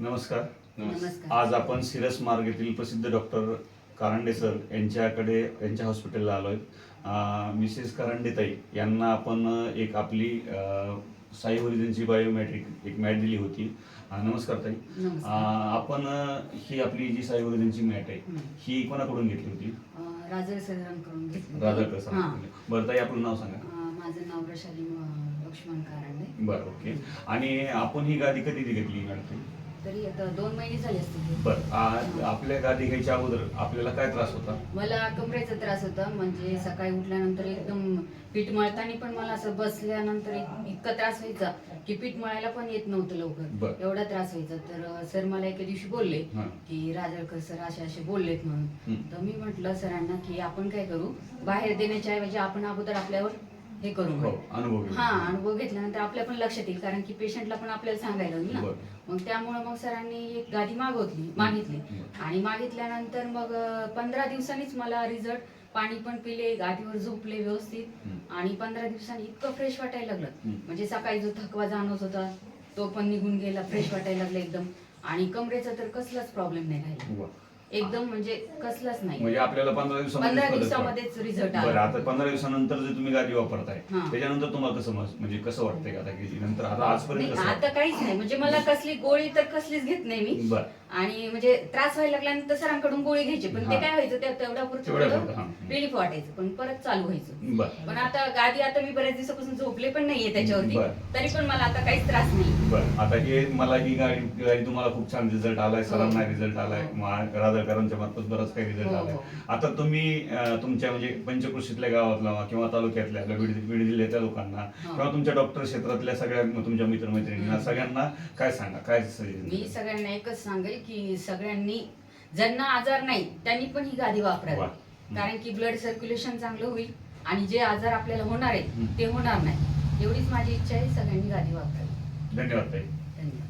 नमस्कार. नमस्कार. आज आपण सिरस मार्ग येथील प्रसिद्ध डॉक्टर कारंडे सर यांच्याकडे यांच्या हॉस्पिटलला आलोय. अं, मिसेस कारंडे ताई यांना आपण एक आपली साई ओरिजिनची बायोमॅट्रिक एक मॅट दिली होती. नमस्कार ताई. आपण ही आपली जी साई ओरिजिनची मॅट आहे हं. कोणाकडून घेतली होती? अं, राजळ सरांकडून घेतली बरं ताई आपलं नाव सांगा. माझं नाव वैशाली लक्ष्मण कारंडे. बरं ओके. आणि आपण ही गादी कधी घेतली मॅडम तरी आता दोन महिने झाले असतील बरं आपल्या गादी घ्यायच्या अगोदर आपल्याला काय त्रास होता मला कमरेचा त्रास होता म्हणजे सकाळी उठल्यानंतर एकदम पीठ मळताना पण मला असं बसल्यानंतर इत- इतका त्रास व्हायचा की पीठ मळायला पण येत नव्हतं लवकर. एवढा त्रास व्हायचा तर सर मला एके दिवशी बोलले. की राजळकर सर असे असे बोललेत म्हणून. तर मी म्हटलं सरांना की आपण काय करू बाहेर देण्याच्या ऐवजी आपण अगोदर आपल्यावर हे करू हो. अनुभव घेऊन. हा अनुभव घेतल्यानंतर आपल्या पण लक्षात येईल कारण की पेशंटला पण आपल्याला सांगायला होईल ना बरं. मग त्यामुळे मग सरांनी एक गादी मागवली मागितली बरं. आणि मागितल्यानंतर मग पंधरा दिवसांनीच मला रिझल्ट पाणी पण पिले गादीवर झोपले व्यवस्थित. आणि पंधरा दिवसांनी इतकं फ्रेश वाटायला लागलं. म्हणजे सकाळी जो थकवा जाणवत होता तो पण निघून गेला फ्रेश वाटायला लागला एकदम आणि कमरेचा तर कसलाच प्रॉब्लेम नाही राहिला वा. एकदम म्हणजे कसलाच नाही. म्हणजे आपल्याला पंधरा पंधरा दिवसामध्येच. रिझल्ट बरं आला. आता पंधरा दिवसानंतर जे तुम्ही गादी वापरताय हां. त्याच्यानंतर तुम्हाला कसं मस- म्हणजे कसं वाटतंय का आता की नंतर आता नाही, आजपर्यंत कसं आता काहीच नाही. म्हणजे मला कसली गोळी तर कसलीच घेत नाही मी. बर. आणि म्हणजे त्रास व्हायला लागल्यानंतर सरांकडून गोळी घ्यायची पण ते हा. काय व्हायचं त्या तेवढ्या पुरतं. रिलीफ वाटायचं पण परत चालू व्हायचं बर पण आता गादी आता मी बऱ्याच दिवसापासून झोपले पण नाहीये त्याच्यावरती बरं. तरी पण मला आता काहीच त्रास नाही बर आता हे मला ही गाडी गाडी तुम्हाला खूप छान रिझल्ट आलाय सरांना हो. रिझल्ट आलाय हो. मा- राधाकरांच्या मार्फत बराच काही रिझल्ट हो, आलाय हो. आता तुम्ही अं, तुमच्या म्हणजे पंचकृषीतल्या गावातल्या किंवा तालुक्यातल्या आपल्या बीड बीड जिल्ह्यातल्या लोकांना हो. किंवा तुमच्या डॉक्टर क्षेत्रातल्या सगळ्या तुमच्या मित्रमैत्रिणींना हम्म. सगळ्यांना काय सांगा काय मी सगळ्यांना एकच सांगेल की सगळ्यांनी ज्यांना आजार नाही त्यांनी पण ही गादी वापरावी. कारण की ब्लड सर्क्युलेशन चांगलं होईल आणि जे आजार आपल्याला होणार आहेत. ते होणार नाही. एवढीच माझी इच्छा आहे सगळ्यांनी गादी वापरावी. धन्यवाद धन्यवाद.